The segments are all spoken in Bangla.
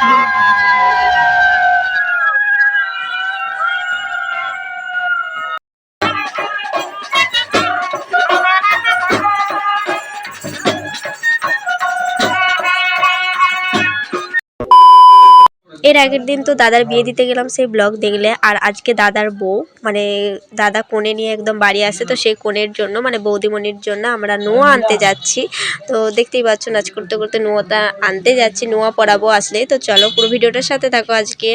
Música এর আগের দিন তো দাদার বিয়ে দিতে গেলাম, সেই ব্লগ দেখলে। আর আজকে দাদার বউ মানে দাদা কোণে নিয়ে একদম বাড়ি আসে, তো সেই কোণের জন্য মানে বৌদিমণির জন্য আমরা নোয়া আনতে যাচ্ছি। তো দেখতেই পাচ্ছ, নাচ করতে করতে নোয়াটা আনতে যাচ্ছি, নোয়া পরাবো আসলে তো চলো পুরো ভিডিওটার সাথে থাকো আজকে।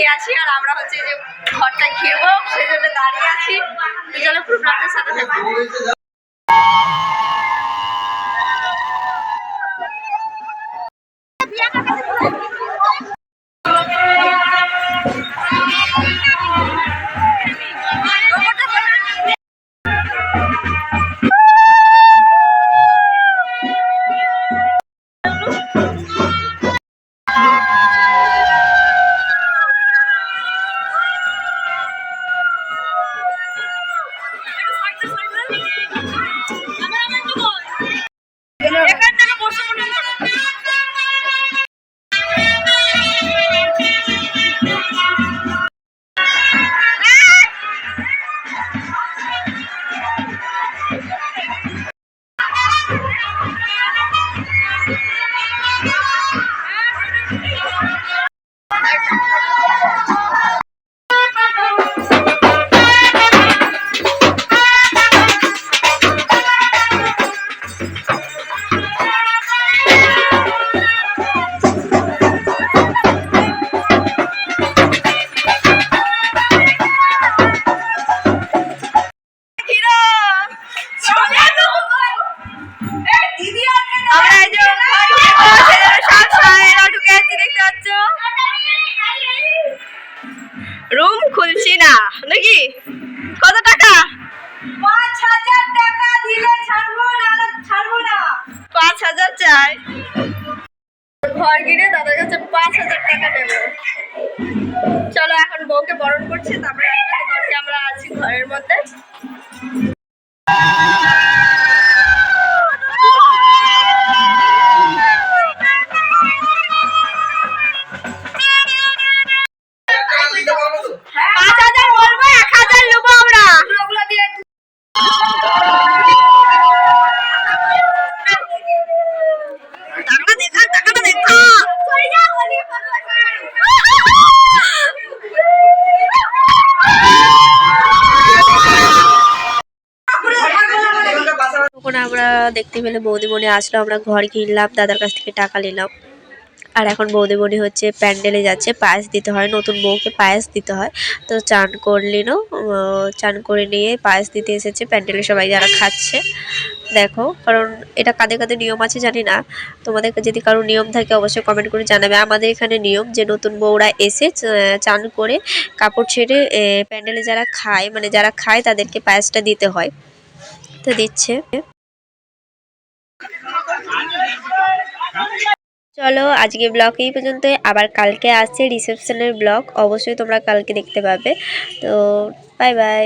তো আছি আর আমরা হচ্ছে যে ঘরটা ঘিরবো, সেই জন্য দাঁড়িয়ে আছি। তো চলো পুরো ব্লগটার সাথে থাকব নাকি? কত টাকা? পাঁচ হাজার টাকা দিলে ছাড়বো না ছাড়বো না। পাঁচ হাজার চাই। ঘর গিরে দাদার কাছে পাঁচ হাজার টাকা নেবে। চলো এখন বউকে বরণ করছি তারপরে আমরা আছি ঘরের মধ্যে। আমরা দেখতে পেলে বৌদিমণি আসলো, আমরা ঘর কিনলাম, দাদার কাছ থেকে টাকা নিলাম। আর এখন বৌদিমণি হচ্ছে প্যান্ডেলে যাচ্ছে, পায়েস দিতে হয়, নতুন বউকে পায়েস দিতে হয়। তো চান করলিনও চান করে নিয়ে পায়েস দিতে এসেছে, প্যান্ডেলে সবাই যারা খাচ্ছে। দেখো, কারণ এটা কাদের কাদের নিয়ম আছে, জানি না। তোমাদের যদি কারও নিয়ম থাকে, অবশ্যই কমেন্ট করে জানাবে। আমাদের এখানে নিয়ম যে নতুন বউরা এসে চান করে কাপড় ছেড়ে প্যান্ডেলে যারা খায় মানে যারা খায়, তাদেরকে পায়েসটা দিতে হয়। তো দিচ্ছে। চলো, আজকে ব্লগ এই পর্যন্ত আবার কালকে আসছে রিসেপশনের ব্লগ অবশ্যই তোমরা কালকে দেখতে পাবে। তো বাই বাই